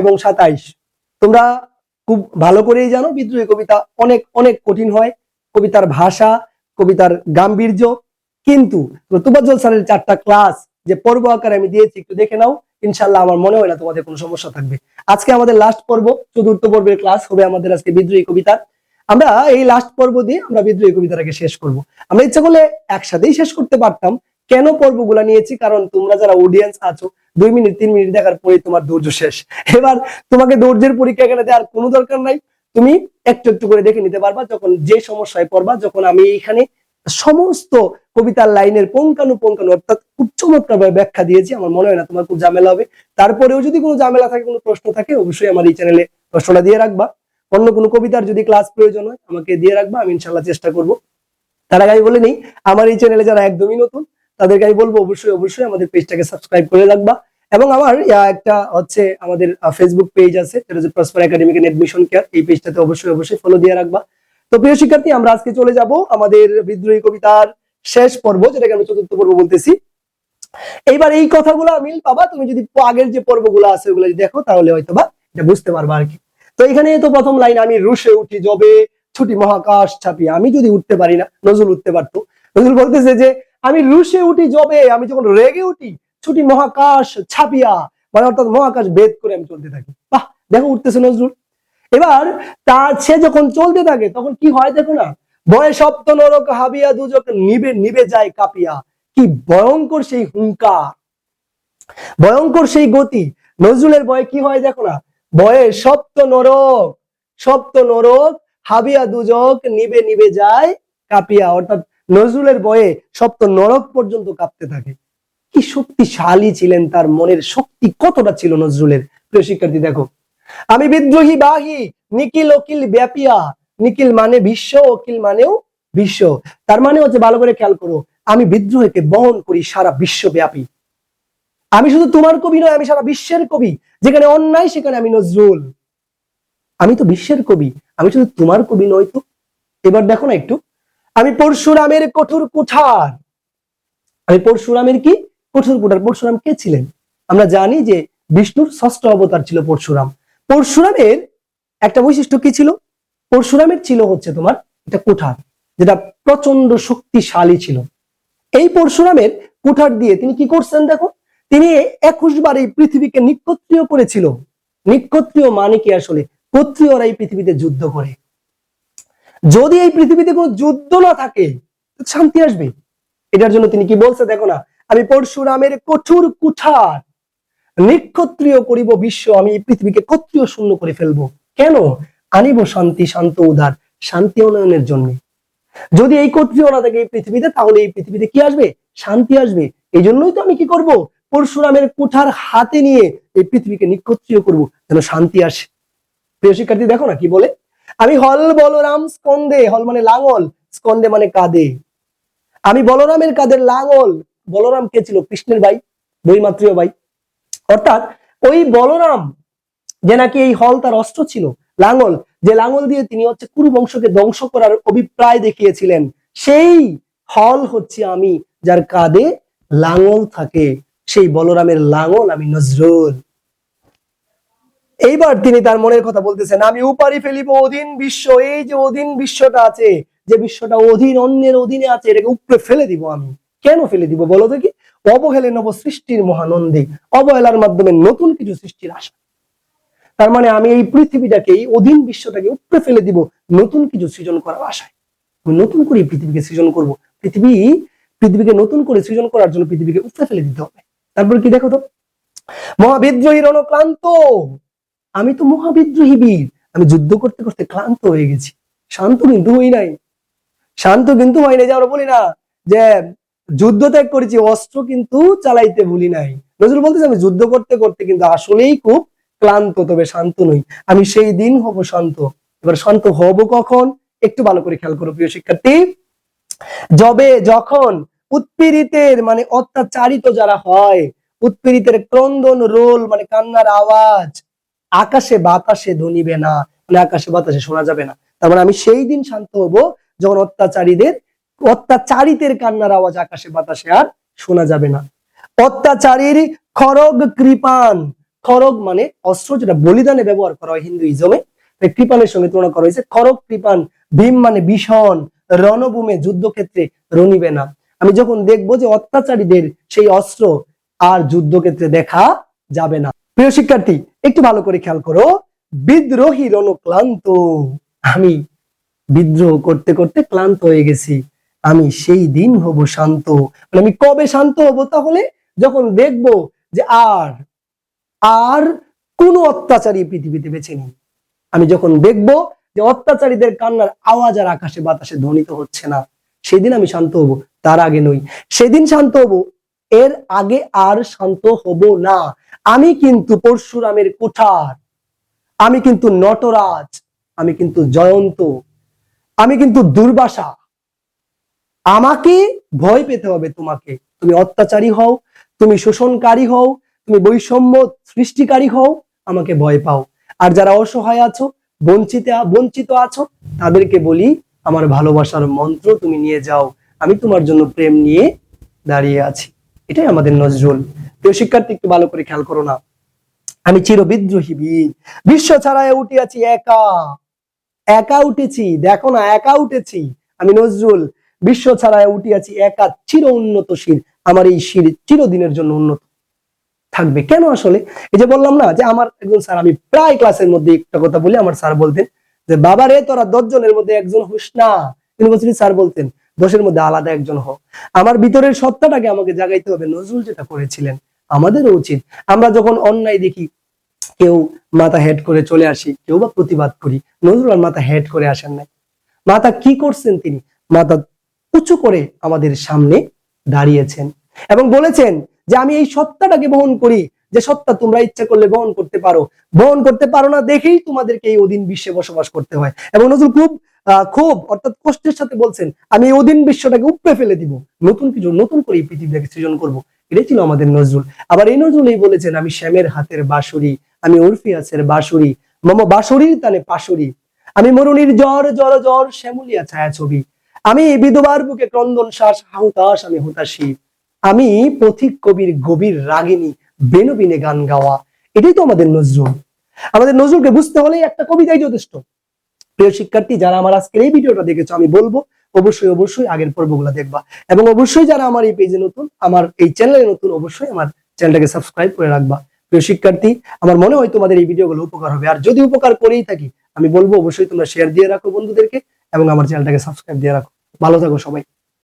এবং সাতাইশ। তোমরা খুব ভালো করেই জানো, বিদ্রোহী কবিতা অনেক অনেক কঠিন হয়। কবিতার ভাষা, কবিতার গাম্ভীর্য। কিন্তু তুবাজ্জল স্যারের চারটা ক্লাস যে পর্ব আকারে আমি দিয়েছি, একটু দেখে নাও। ইনশাল্লাহ আমার মনে হয় না তোমাদের কোনো সমস্যা থাকবে। আজকে আমাদের লাস্ট পর্ব, চতুর্থ পর্বের ক্লাস হবে আমাদের আজকে বিদ্রোহী কবিতার আমরা এই লাস্ট পর্ব দিয়ে আমরা বিদ্রোহী কবিতাটাকে শেষ করব। আমরা ইচ্ছা করলে একসাথেই শেষ করতে পারতাম। কেন পর্বগুলা নিয়েছি? কারণ তোমরা যারা অডিয়েন্স আছো, দুই মিনিট, তিন মিনিট দেখার পরে তোমার ধৈর্য শেষ। এবার তোমাকে ধৈর্যের পরীক্ষা এখানে দেওয়ার কোনো দরকার নাই। তুমি একটু একটু করে দেখে নিতে পারবা, যখন যে সমস্যায় পড়বা, যখন আমি এখানে সমস্ত কবিতার লাইনের পঙ্কানু পঙ্কানু, অর্থাৎ খুব চমৎকারভাবে ব্যাখ্যা দিয়েছি, আমার মনে হয় না তোমার খুব ঝামেলা হবে। তারপরেও যদি কোনো ঝামেলা থাকে, কোনো প্রশ্ন থাকে, অবশ্যই আমার এই চ্যানেলে প্রশ্নটা দিয়ে রাখবা। অন্য কোনো কবিতার যদি ক্লাস প্রয়োজন হয়, আমাকে দিয়ে রাখবা, আমি ইনশাল্লাহ চেষ্টা করব। তার আগে আমি বলে নিই, আমার এই চ্যানেলে যারা একদমই নতুন তাদেরকে আমি বলব অবশ্যই অবশ্যই আমাদের পেজটাকে সাবস্ক্রাইব করে রাখবা। এবং আমার একটা হচ্ছে আমাদের ফেসবুক পেজ আছে প্রসপার একাডেমিক এডমিশন কেয়ার এই পেজটাতে অবশ্যই অবশ্যই ফলো দিয়ে রাখবা। তো প্রিয় শিক্ষার্থী, আমরা আজকে চলে যাব আমাদের বিদ্রোহী কবিতার শেষ পর্ব, যেটাকে আমি চতুর্থ পর্ব বলতেছি। এইবার এই কথাগুলো মিল পাবা তুমি যদি আগের যে পর্বগুলো আছে, ওগুলো যদি দেখো, তাহলে হয়তো বা এটা বুঝতে পারবা আর কি। তো এখানে তো প্রথম লাইন আমি রুশে উঠি জবে ছুটি মহাকাশ ছাপি। আমি যদি উঠতে পারি না, নজরুল উঠতে পারতো। নজরুল বলতেছে যে আমি রুশে উঠি জবে, আমি যখন রেগে উঠি, ছুটি মহাকাশ ছাপিয়া মানে অর্থাৎ মহাকাশ ভেদ করে আমি চলতে থাকি। বাহ, দেখো উঠতেছে নজরুল। এবার তার সে যখন চলতে থাকে, তখন কি হয় দেখো না? বয়ে সপ্ত নরক, হাবিয়া দুজক নিবে নিবে যায় কাপিয়া। কি ভয়ঙ্কর সেই হুঙ্কার। ভয়ঙ্কর সেই গতি। নজরুলের বয়ে কি হয় দেখো না? বয়ে সপ্ত নরক সপ্ত নরক, হাবিয়া দুজক নিবে নিবে যায় কাপিয়া। অর্থাৎ নজরুলের বয়ে সপ্ত নরক পর্যন্ত কাঁপতে থাকে। কি শক্তিশালী ছিলেন তার মনের শক্তি কতটা ছিল নজরুলের? প্রিয় শিক্ষার্থী, দেখো। আমি বিদ্রোহী, বাহি, নিখিল অকিল ব্যাপিয়া। নিখিল মানে বিশ্ব অকিল মানেও বিশ্ব। তার মানে হচ্ছে, ভালো করে খেয়াল করো, আমি বিদ্রোহকে বহন করি সারা বিশ্বব্যাপী। আমি শুধু তোমার কবি নয়, আমি সারা বিশ্বের কবি। যেখানে অন্যায়, সেখানে আমি নজরুল। আমি তো বিশ্বের কবি, আমি শুধু তোমার কবি নয় তো। এবার দেখো না একটু। আমি পরশুরামের কঠোর কুঠার। আমি পরশুরামের কি? কঠোর কুঠার। পরশুরাম কে ছিলেন? আমরা জানি যে বিষ্ণুর ষষ্ঠ অবতার ছিল পরশুরাম। পরশুরামের একটা বৈশিষ্ট্য কি ছিল? পরশুরামের ছিল হচ্ছে তোমার এটা কুঠার, যেটা প্রচণ্ড শক্তিশালী ছিল। এই পরশুরামের কুঠার দিয়ে তিনি কি করছেন দেখো? তিনি একুশ বার এই পৃথিবীকে নিক্ষত্রিয় করেছিল। নিক্ষত্রিয় মানে কি আসলে? ক্ষত্রিয়রা এই পৃথিবীতে যুদ্ধ করে। যদি এই পৃথিবীতে কোনো যুদ্ধ না থাকে শান্তি আসবে। এটার জন্য তিনি কি বলছে, দেখো না, আমি পরশুরামের কঠোর কুঠার, নিক্ষত্রিয় করিব বিশ্ব, আমি পৃথিবীকে ক্ষত্রিয় শূন্য করে ফেলব। কেন? আনিব শান্তি, শান্ত উদার, শান্তি উন্নয়নের জন্য। যদি এই ক্ষত্রিয় না থাকে এই পৃথিবীতে, তাহলে এই পৃথিবীতে কি আসবে? শান্তি আসবে। এই জন্যই তো আমি কি করব? পরশুরামের কুঠার হাতে নিয়ে এই পৃথিবীকে নিক্ষত্রিয় করব, যেন শান্তি আসে। প্রিয় শিক্ষার্থী, দেখো না কি বলে? আমি হল বলরাম স্কন্দে হল মানে লাঙল স্কন্দে মানে কাঁদে। আমি বলরামের কাদের লাঙল, বলরাম কে ছিল? কৃষ্ণের ভাই বইমাত্রীয় ভাই। অর্থাৎ ওই বলরাম যে নাকি এই হল তার অস্ত্র ছিল, লাঙল, যে লাঙল দিয়ে তিনি হচ্ছে কুরু বংশকে ধ্বংস করার অভিপ্রায় দেখিয়েছিলেন, সেই হল হচ্ছে আমি, যার কাঁধে লাঙল থাকে। সেই বলরামের লাঙল আমি নজরুল। এইবার তিনি তার মনের কথা বলতেছেন, আমি উপারি ফেলিব অধীন বিশ্ব, এই যে অধীন বিশ্বটা আছে, যে বিশ্বটা অধীন অন্যের অধীনে আছে, এটাকে উপরে ফেলে দিব আমি। কেন ফেলে দিব বলো তো কি অবহেলে নব সৃষ্টির মহানন্দে, অবহেলার মাধ্যমে নতুন কিছু সৃষ্টির আশা। তার মানে আমি এই পৃথিবীটাকে, এই অধীন বিশ্বটাকে উপরে ফেলে দিব নতুন কিছু সৃজন করার আশায়। আমি নতুন করে পৃথিবীকে সৃজন করব। পৃথিবী, পৃথিবীকে নতুন করে সৃজন করার জন্য পৃথিবীকে উপরে ফেলে দিতে হবে। তারপর কি দেখো তো? মহাবিদ্রোহী রণক্লান্ত! আমি তো মহাবিদ্রোহী বীর। আমি যুদ্ধ করতে করতে ক্লান্ত হয়ে গেছি। শান্ত কিন্তু হই নাই। শান্ত কিন্তু হয় নাই যে আমরা বলি না যে যুদ্ধ ত্যাগ করেছি, অস্ত্র কিন্তু চালাইতে ভুলি নাই। নজরুল বলতেছে, আমি যুদ্ধ করতে করতে কিন্তু আসলেই খুব ক্লান্ত, তবে শান্ত নই। আমি সেই দিন হব শান্ত। এবার শান্ত হব কখন? একটু ভালো করে খেয়াল করো প্রিয় শিক্ষার্থী। যবে যখন উৎপীড়িতের মানে অত্যাচারিত যারা হয়, উৎপীড়িতের ক্রন্দন, রোল মানে কান্নার আওয়াজ আকাশে বাতাসে ধনিবে না মানে আকাশে বাতাসে শোনা যাবে না। তার মানে আমি সেই দিন শান্ত হব যখন অত্যাচারীদের অত্যাচারিতের কান্নার আওয়াজ আকাশে বাতাসে আর শোনা যাবে না। অত্যাচারীর খরগ কৃপান খরগ মানে অস্ত্র যেটা বলিদানে ব্যবহার করা হয় হিন্দুইজমে কৃপানের সঙ্গে তুলনা করা হয়েছে। খরগ কৃপান, ভীম মানে ভীষণ, রণভূমে যুদ্ধক্ষেত্রে রণিবে না। আমি যখন দেখব যে অত্যাচারীদের সেই অস্ত্র আর যুদ্ধক্ষেত্রে দেখা যাবে না। প্রিয় শিক্ষার্থী, একটু ভালো করে খেয়াল করো। বিদ্রোহী রণক্লান্ত। আমি বিদ্রোহ করতে করতে ক্লান্ত হয়ে গেছি। আমি সেই দিন হব শান্ত। মানে আমি কবে শান্ত হব তাহলে? যখন দেখব যে আর আর কোন অত্যাচারী পৃথিবীতে বেছে নেই। আমি যখন দেখব যে অত্যাচারীদের কান্নার আওয়াজ আর আকাশে বাতাসে ধ্বনিত হচ্ছে না, সেদিন আমি শান্ত হব, তার আগে নই। সেদিন শান্ত হব, এর আগে আর শান্ত হব না। আমি কিন্তু পরশুরামের কোঠার। আমি কিন্তু নটরাজ। আমি কিন্তু জয়ন্ত। আমি কিন্তু দুর্বাসা। আমাকে ভয় পেতে হবে তোমাকে। তুমি অত্যাচারী হও, তুমি শোষণকারী হও, তুমি বৈষম্য সৃষ্টিকারী হও, আমাকে ভয় পাও। আর যারা অসহায় আছো, বঞ্চিত বঞ্চিত আছো, তাদেরকে বলি, আমার ভালোবাসার মন্ত্র তুমি নিয়ে যাও। আমি তোমার জন্য প্রেম নিয়ে দাঁড়িয়ে আছি। এটাই আমাদের নজরুল। প্রিয় শিক্ষার্থী, একটু ভালো করে খেয়াল করো না। আমি চির বিদ্রোহী বীর। বিশ্ব ছাড়ায় উঠিয়াছি একা। একা উঠেছি, দেখো না, একা উঠেছি। আমি নজরুল, বিশ্ব ছাড়ায় উঠিয়াছি একা, চির উন্নত শির। আমার এই শির চিরদিনের জন্য উন্নত। থাকবে কেন আসলে? এই যে বললাম না, যে আমার একজন স্যার, আমি প্রায় ক্লাসের মধ্যে একটা কথা বলি, আমার স্যার বলতেন যে, বাবা রে, তোরা জনের মধ্যে একজন হোস না। ইউনিভার্সিটি স্যার বলতেন, দশের মধ্যে আলাদা একজন হ। আমার ভিতরের সত্তাটাকে আমাকে জাগাইতে হবে। নজরুল যেটা করেছিলেন আমাদেরও উচিত। আমরা যখন অন্যায় দেখি, কেউ মাথা হেড করে চলে আসি, কেউ বা প্রতিবাদ করি, নজরুল মাথা হেড করে আসেন নাই। মাথা কি করছেন তিনি? মাথা উঁচু করে আমাদের সামনে দাঁড়িয়েছেন এবং বলেছেন যে, আমি এই সত্তাটাকে বহন করি, যে সত্তা তোমরা ইচ্ছা করলে বহন করতে পারো। বহন করতে পারো না দেখেই তোমাদেরকে এই অধীন বিশ্বে বসবাস করতে হয়। এবং নজরুল খুব খুব অর্থাৎ কষ্টের সাথে বলছেন, আমি এই অধীন বিশ্বটাকে উপড়ে ফেলে দিব। নতুন কিছু, নতুন করে এই পৃথিবীটাকে সৃজন করব। এটাই ছিল আমাদের নজরুল। আবার এই নজরুল এই বলেছেন, আমি শ্যামের হাতের বাঁশুরি, আমি উর্ফিয়াসের বাঁশুরি, মম বাঁশুরির তানে পাশুরি, আমি মরুনির জ্বর জ্বর জ্বর, শ্যামলিয়া ছায়া ছবি, আমি বিধবার বুকে ক্রন্দন শ্বাস হাহুতাস আমি হুতাশি, আমি পথিক কবির গভীর রাগিনী, বেনবিনে গান গাওয়া। এটাই তো আমাদের নজরুল। আমাদের নজরুলকে বুঝতে হলে একটা কবিতাই যথেষ্ট। প্রিয় শিক্ষার্থী, যারা আমার আজকের এই ভিডিওটা দেখেছ, আমি বলব অবশ্যই অবশ্যই আগের পর্বগুলো দেখবা। এবং অবশ্যই যারা আমার এই পেজে নতুন, আমার এই চ্যানেলে নতুন, অবশ্যই আমার চ্যানেলটাকে সাবস্ক্রাইব করে রাখবা। প্রিয় শিক্ষার্থী, আমার মনে হয় তোমাদের এই ভিডিওগুলো উপকার হবে। আর যদি উপকার করেই থাকি, আমি বলব অবশ্যই তোমরা শেয়ার দিয়ে রাখো বন্ধুদেরকে এবং আমার চ্যানেলটাকে সাবস্ক্রাইব দিয়ে রাখো। ভালো থাকো সবাই।